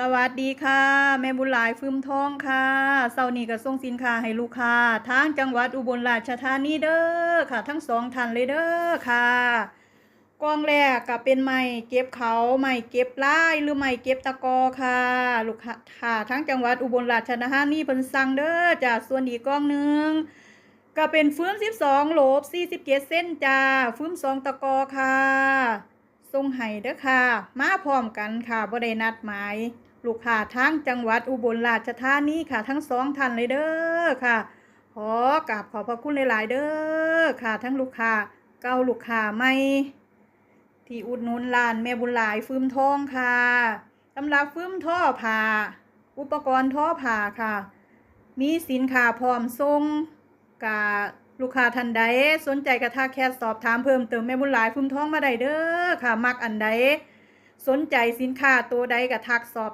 สวัสดีค่ะ แม่บุญหลายฟื้มทองค่ะเสาร์นี้ก็ส่งสินค้าให้ลูกค้าทางจังหวัดอุบลราชธานีเด้อค่ะ ทั้งสองท่านเลยเด้อค่ะกองแรกก็เป็นไม้เก็บเขาไม้เก็บลายหรือไม้เก็บตะกอค่ะ ลูกค้าค่ะทั้งจังหวัดอุบลราชธานีเพิ่นสั่งเด้อจ้าส่วนอีกกองหนึ่งก็เป็นฟื้ม12โหลบ47เส้นจ้าฟื้ม2ตะกอค่ะ งให้เด้อค่ะ มาพร้อมกันค่ะบ่ได้นัดหมาย ลูกค้าทั้งจังหวัดอุบลราชธานีค่ะ ทั้งสองท่านเลยเด้อค่ะ ขอกราบขอบพระคุณหลาย ๆ เด้อค่ะ ทั้งลูกค้าเก่าลูกค้าใหม่ที่อุดหนุนร้านแม่บุญหลายฟื้มทองค่ะสำหรับฟื้มท่อผ้าอุปกรณ์ท่อผ้าค่ะ มีสินค้าพร้อมส่ง ลูกค้าท่านใดสนใจกระทาแคสสอบถามเพิ่มเติมแม่บุญหลายฟืมท้องมาได้เด้อค่ะ มักอันใด สนใจสินค้าตัวใดกระทักสอบ